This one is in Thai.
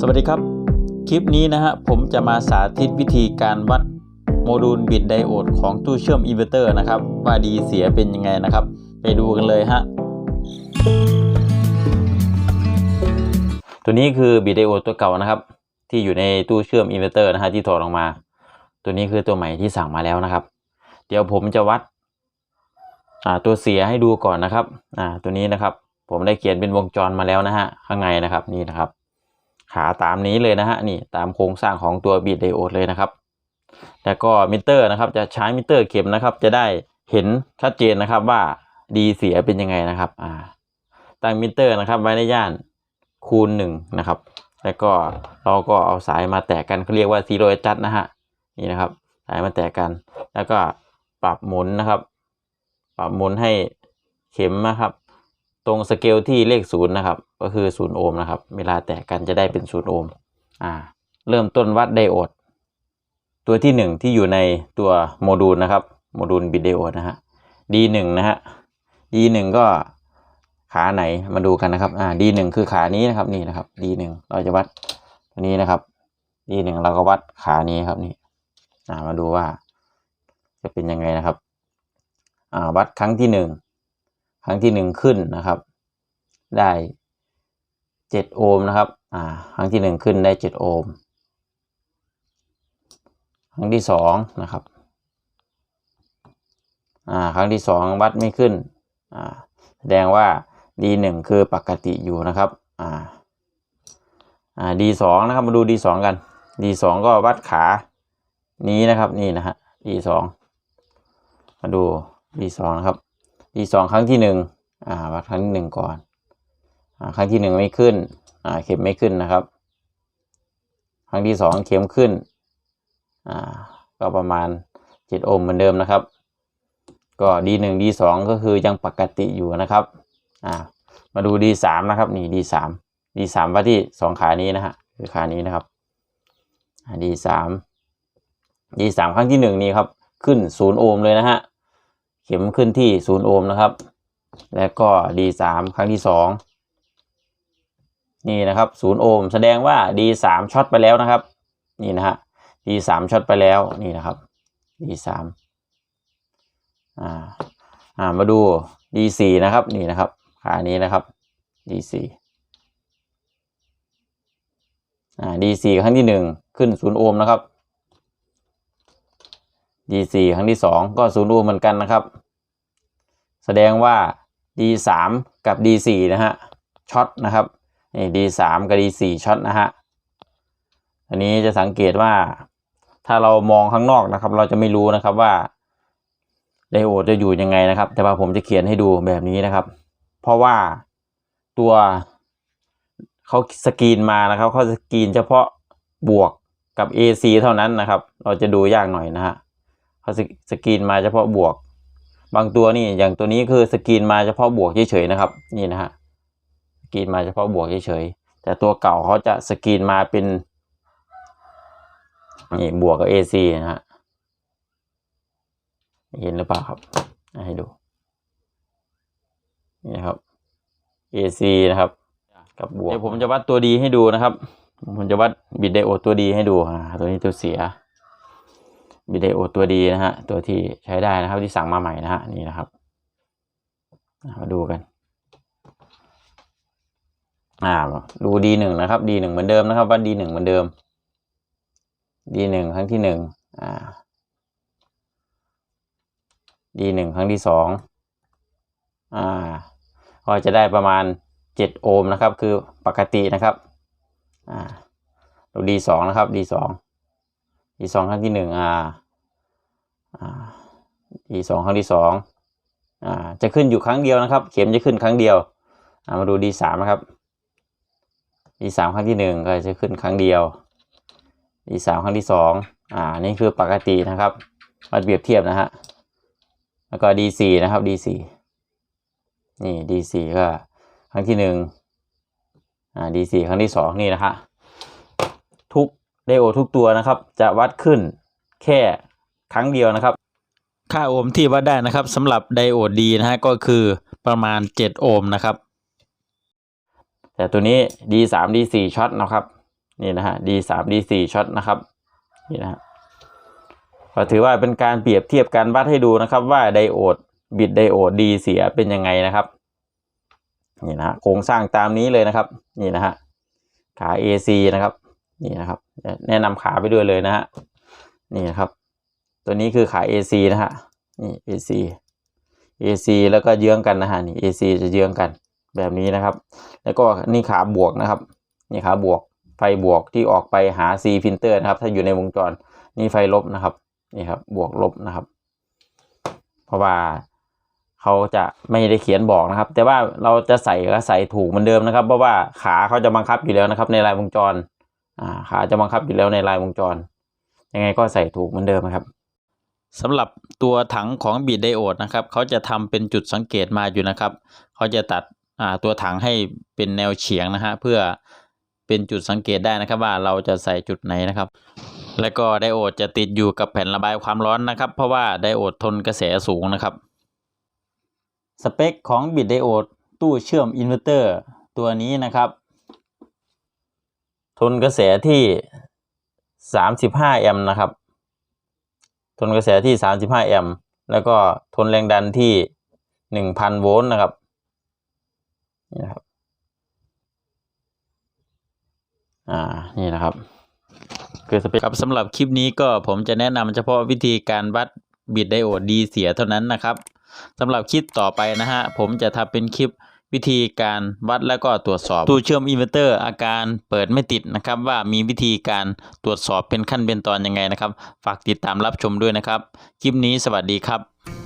สวัสดีครับ คลิปนี้นะฮะผมจะมาสาธิตวิธีการวัดโมดูลบิดไดโอดของตู้เชื่อมอินเวอร์เตอร์นะครับว่าดีเสียเป็นยังไงนะครับ ไปดูกันเลยฮะตัวนี้คือบิดไดโอดตัวเก่านะครับ ที่อยู่ในตู้เชื่อมอินเวอร์เตอร์นะฮะที่ถอดออกมา ตัวนี้คือตัวใหม่ที่สั่งมาแล้วนะครับ เดี๋ยวผมจะวัดอ่าตัวเสียให้ดูก่อนนะครับอ่าตัวนี้นะครับ ผมได้เขียนเป็นวงจรมาแล้วนะฮะข้างในนะครับนี่นะครับ ขาตามนี้เลยนะฮะนี่ตามโครงสร้างของตัวบีดไดโอดเลยนะครับแล้วก็มิเตอร์นะครับจะใช้มิเตอร์เข็มนะครับ จะได้เห็นชัดเจนนะครับว่าดีเสียเป็นยังไงนะครับอ่าตั้งมิเตอร์นะครับไว้ในย่านคูณหนึ่งนะครับ แล้วก็เราก็เอาสายมาแตกกันเขาเรียกว่าซีโรจัดนะฮะนี่นะครับ สายมาแตกกัน แล้วก็ปรับหมุนนะครับ ปรับหมุนให้เข็มนะครับ ตรงสเกลที่เลขศูนย์นะครับ ก็คือศูนย์โอห์มนะครับ เวลาแตกกันจะได้เป็นศูนย์โอห์มอ่า เริ่มต้นวัดไดโอด ตัวที่หนึ่งที่อยู่ในตัวโมดูลนะครับ โมดูลบิดไดโอดนะฮะ D1 นะฮะ D1 ก็ขาไหนมาดูกันนะครับ อ่า D1 คือขานี้นะครับนี่นะครับ D1 เราจะวัดตัวนี้นะครับ D1 เราก็วัดขานี้ครับนี่ อ่า มาดูว่าจะเป็นยังไงนะครับ อ่า วัดครั้งที่หนึ่ง รั้งที่หนึ่งขึ้นนะครับ ได้เจ็ดโอห์มนะครับอ่าครั้งที่หนึ่งขึ้นได้เจ็ดโอห์มครั้งที่สองนะครับอ่าครั้งที่สองวัดไม่ขึ้นอ่าแสดงว่า D หนึ่งคือปกติอยู่นะครับอ่าอ่า D สองนะครับมาดู D สองกัน D สองก็วัดขานี้นะครับนี่นะฮะ D สองมาดู D สองนะครับ D สองครั้งที่หนึ่งอ่าวัดครั้งที่หนึ่งก่อนอ่าครั้งที่หนึ่งไม่ขึ้นอ่าเข็มไม่ขึ้นนะครับ ครั้งที่สองเข็มขึ้นอ่าก็ประมาณเจ็ดโอห์มเหมือนเดิมนะครับ ก็ D หนึ่ง D สองก็คือยังปกติอยู่นะครับอ่ามาดู D สามนะครับนี่ D สาม D สามวัดที่สองขานี้นะฮะคือขานี้นะครับอ่า D สาม D สามครั้งที่หนึ่งนี่ครับ ขึ้นศูนย์โอห์มเลยนะฮะ เข็มขึ้นที่ศูนย์โอห์มนะครับ แล้วก็ D สามครั้งที่สองนี่นะครับศูนย์โอห์มแสดงว่า D สามช็อตไปแล้วนะครับ นี่นะฮะ D สามช็อตไปแล้วนี่นะครับ D สามอ่าอ่ามาดู D สี่นะครับนี่นะครับขานี้นะครับ D สี่อ่า D สี่ครั้งที่หนึ่งขึ้นศูนย์โอห์มนะครับ D สี่ครั้งที่สองก็ศูนย์โอห์มเหมือนกันนะครับ แสดงว่า D สามกับ D สี่นะฮะช็อตนะครับนี่ D สามกับ D สี่ช็อตนะฮะอันนี้จะสังเกตว่า ถ้าเรามองข้างนอกนะครับ เราจะไม่รู้นะครับว่าไดโอดจะอยู่ยังไงนะครับ แต่ว่าผมจะเขียนให้ดูแบบนี้นะครับ เพราะว่าตัวเขาสกรีนมานะครับเขาสกรีนเฉพาะบวกกับ AC เท่านั้นนะครับ เราจะดูยากหน่อยนะฮะ เขาสกรีนมาเฉพาะบวก บางตัวนี่อย่างตัวนี้คือสกรีนมาเฉพาะบวกเฉยๆนะครับ นี่นะฮะสกรีนมาเฉพาะบวกเฉยๆแต่ตัวเก่าเขาจะสกรีนมาเป็นนี่บวกกับ AC นะฮะเห็นหรือเปล่าครับให้ดูนี่ครับ AC นะครับ กับบวกเดี๋ยวผมจะวัดตัวดีให้ดูนะครับ ผมจะวัดบิดไดโอดตัวดีให้ดูอ่าตัวนี้ตัวเสีย บิดไดโอตัวดีนะฮะตัวที่ใช้ได้นะครับที่สั่งมาใหม่นะฮะนี่นะครับมาดูกันอ่าดูดีหนึ่งนะครับดีหนึ่งเหมือนเดิมนะครับวัดดีหนึ่งเหมือนเดิมดีหนึ่งครั้งที่หนึ่งอ่าดีหนึ่งครั้งที่สองอ่าก็จะได้ประมาณเจ็ดโอห์มนะครับ คือปกตินะครับอ่าดูดีสองนะครับดีสอง ดีสองครั้งที่หนึ่งอ่าอ่าดีสองครั้งที่สองอ่าจะขึ้นอยู่ครั้งเดียวนะครับ เข็มจะขึ้นครั้งเดียวอ่ามาดูดีสามนะครับดีสามครั้งที่หนึ่งก็จะขึ้นครั้งเดียวดีสามครั้งที่สองอ่านี่คือปกตินะครับมาเปรียบเทียบนะฮะแล้วก็ดีสี่นะครับดีสี่นี่ดีสี่ก็ครั้งที่หนึ่งอ่าดีสี่ครั้งที่สองนี่นะฮะ ไดโอดทุกตัวนะครับ จะวัดขึ้นแค่ครั้งเดียวนะครับ ค่าโอห์มที่วัดได้นะครับสำหรับไดโอดดีนะฮะก็คือประมาณ 7 โอห์มนะครับ แต่ตัวนี้ D 3 D 4 ช็อตนะครับนี่นะฮะ D สาม D สี่ช็อตนะครับนี่นะฮะก็ถือว่าเป็นการเปรียบเทียบการวัดให้ดูนะครับ ว่าไดโอดบิดไดโอด D เสียเป็นยังไงนะครับนี่นะฮะโครงสร้างตามนี้เลยนะครับ นี่นะฮะขา AC นะครับ นี่นะครับ แนะนำขาไปด้วยเลยนะฮะนี่นะครับ ตัวนี้คือขา AC นะฮะนี่ AC AC แล้วก็เยื้องกันนะฮะนี่ AC จะเยื้องกันแบบนี้นะครับ แล้วก็นี่ขาบวกนะครับ นี่ขาบวกไฟบวกที่ออกไปหา C ฟิลเตอร์นะครับ ถ้าอยู่ในวงจรนี่ไฟลบนะครับนี่ครับบวกลบนะครับ เพราะว่าเขาจะไม่ได้เขียนบอกนะครับ แต่ว่าเราจะใส่ก็ใส่ถูกเหมือนเดิมนะครับ เพราะว่าขาเขาจะบังคับอยู่แล้วนะครับ ในรายวงจร ขาจะบังคับอยู่แล้วในรายวงจร ยังไงก็ใส่ถูกเหมือนเดิมนะครับสำหรับตัวถังของบีดไดโอดนะครับเขาจะทำเป็นจุดสังเกตมาอยู่นะครับเขาจะตัดอ่าตัวถังให้เป็นแนวเฉียงนะฮะเพื่อเป็นจุดสังเกตได้นะครับว่าเราจะใส่จุดไหนนะครับ แล้วก็ไดโอดจะติดอยู่กับแผ่นระบายความร้อนนะครับ เพราะว่าไดโอดทนกระแสสูงนะครับ สเปคของบิดไดโอดตู้เชื่อมอินเวอร์เตอร์ตัวนี้นะครับ ทนกระแสที่ 35 แอมป์นะครับ ทนกระแสที่ 35 แอมป์แล้วก็ทนแรงดันที่ 1,000 โวลต์นะครับนี่นะครับอ่านี่นะครับคือสเปคครับสำหรับคลิปนี้ก็ผมจะแนะนำเฉพาะวิธีการวัดบิดไดโอดดีเสียเท่านั้นนะครับสำหรับคลิปต่อไปนะฮะผมจะทำเป็นคลิป วิธีการวัดและก็ตรวจสอบตู้เชื่อมอินเวอร์เตอร์อาการเปิดไม่ติดนะครับ ว่ามีวิธีการตรวจสอบเป็นขั้นเป็นตอนยังไงนะครับ ฝากติดตามรับชมด้วยนะครับ คลิปนี้สวัสดีครับ